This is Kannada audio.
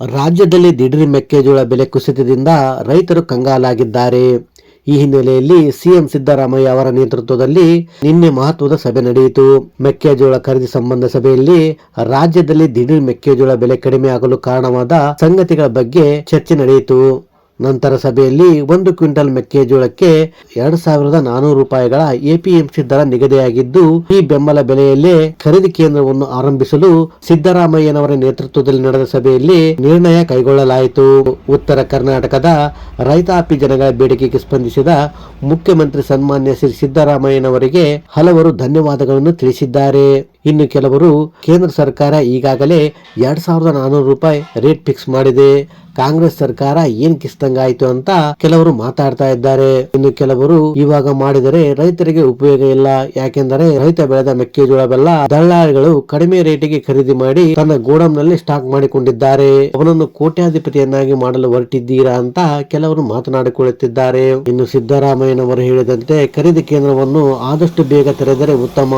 ರಾಜ್ಯದಲ್ಲಿ ದಿಢೀರ್ ಮೆಕ್ಕೆಜೋಳ ಬೆಲೆ ಕುಸಿತದಿಂದ ರೈತರು ಕಂಗಾಲಾಗಿದ್ದಾರೆ. ಈ ಹಿನ್ನೆಲೆಯಲ್ಲಿ ಸಿಎಂ ಸಿದ್ದರಾಮಯ್ಯ ಅವರ ನೇತೃತ್ವದಲ್ಲಿ ನಿನ್ನೆ ಮಹತ್ವದ ಸಭೆ ನಡೆಯಿತು. ಮೆಕ್ಕೆಜೋಳ ಖರೀದಿ ಸಂಬಂಧ ಸಭೆಯಲ್ಲಿ ರಾಜ್ಯದಲ್ಲಿ ದಿಢೀರ್ ಮೆಕ್ಕೆಜೋಳ ಬೆಲೆ ಕಡಿಮೆ ಆಗಲು ಕಾರಣವಾದ ಸಂಗತಿಗಳ ಬಗ್ಗೆ ಚರ್ಚೆ ನಡೆಯಿತು. ನಂತರ ಸಭೆಯಲ್ಲಿ ಒಂದು ಕ್ವಿಂಟಲ್ ಮೆಕ್ಕೆಜೋಳಕ್ಕೆ ಎರಡು ಸಾವಿರದ ನಾನೂರು ರೂಪಾಯಿಗಳ ಎಪಿಎಂಸಿ ದರ ನಿಗದಿಯಾಗಿದ್ದು, ಈ ಬೆಂಬಲ ಬೆಲೆಯಲ್ಲೇ ಖರೀದಿ ಕೇಂದ್ರವನ್ನು ಆರಂಭಿಸಲು ಸಿದ್ದರಾಮಯ್ಯನವರ ನೇತೃತ್ವದಲ್ಲಿ ನಡೆದ ಸಭೆಯಲ್ಲಿ ನಿರ್ಣಯ ಕೈಗೊಳ್ಳಲಾಯಿತು. ಉತ್ತರ ಕರ್ನಾಟಕದ ರೈತಾಪಿ ಜನಗಳ ಬೇಡಿಕೆಗೆ ಸ್ಪಂದಿಸಿದ ಮುಖ್ಯಮಂತ್ರಿ ಸನ್ಮಾನ್ಯ ಶ್ರೀ ಸಿದ್ದರಾಮಯ್ಯನವರಿಗೆ ಹಲವರು ಧನ್ಯವಾದಗಳನ್ನು ತಿಳಿಸಿದ್ದಾರೆ. ಇನ್ನು ಕೆಲವರು ಕೇಂದ್ರ ಸರ್ಕಾರ ಈಗಾಗಲೇ ಎರಡ್ ಸಾವಿರದ ನಾನೂರು ರೂಪಾಯಿ ರೇಟ್ ಫಿಕ್ಸ್ ಮಾಡಿದೆ. ಕಾಂಗ್ರೆಸ್ ಸರ್ಕಾರ ಏನ್ ಕಿಸ್ತಂಗಾಯ್ತು ಅಂತ ಕೆಲವರು ಮಾತಾಡ್ತಾ ಇದ್ದಾರೆ. ಇನ್ನು ಕೆಲವರು ಇವಾಗ ಮಾಡಿದರೆ ರೈತರಿಗೆ ಉಪಯೋಗ ಇಲ್ಲ. ಯಾಕೆಂದರೆ ರೈತ ಬೆಳೆದ ಮೆಕ್ಕೆಜೋಳ ಬೆಲ್ಲ ದಲ್ಲಾಳಿಗಳು ಕಡಿಮೆ ರೇಟಿಗೆ ಖರೀದಿ ಮಾಡಿ ತನ್ನ ಗೋಡಂನಲ್ಲಿ ಸ್ಟಾಕ್ ಮಾಡಿಕೊಂಡಿದ್ದಾರೆ. ಅವನನ್ನು ಕೋಟ್ಯಾಧಿಪತಿಯನ್ನಾಗಿ ಮಾಡಲು ಹೊರಟಿದ್ದೀರಾ ಅಂತ ಕೆಲವರು ಮಾತನಾಡಿಕೊಳ್ಳುತ್ತಿದ್ದಾರೆ. ಇನ್ನು ಸಿದ್ದರಾಮಯ್ಯನವರು ಹೇಳಿದಂತೆ ಖರೀದಿ ಕೇಂದ್ರವನ್ನು ಆದಷ್ಟು ಬೇಗ ತೆರೆದರೆ ಉತ್ತಮ.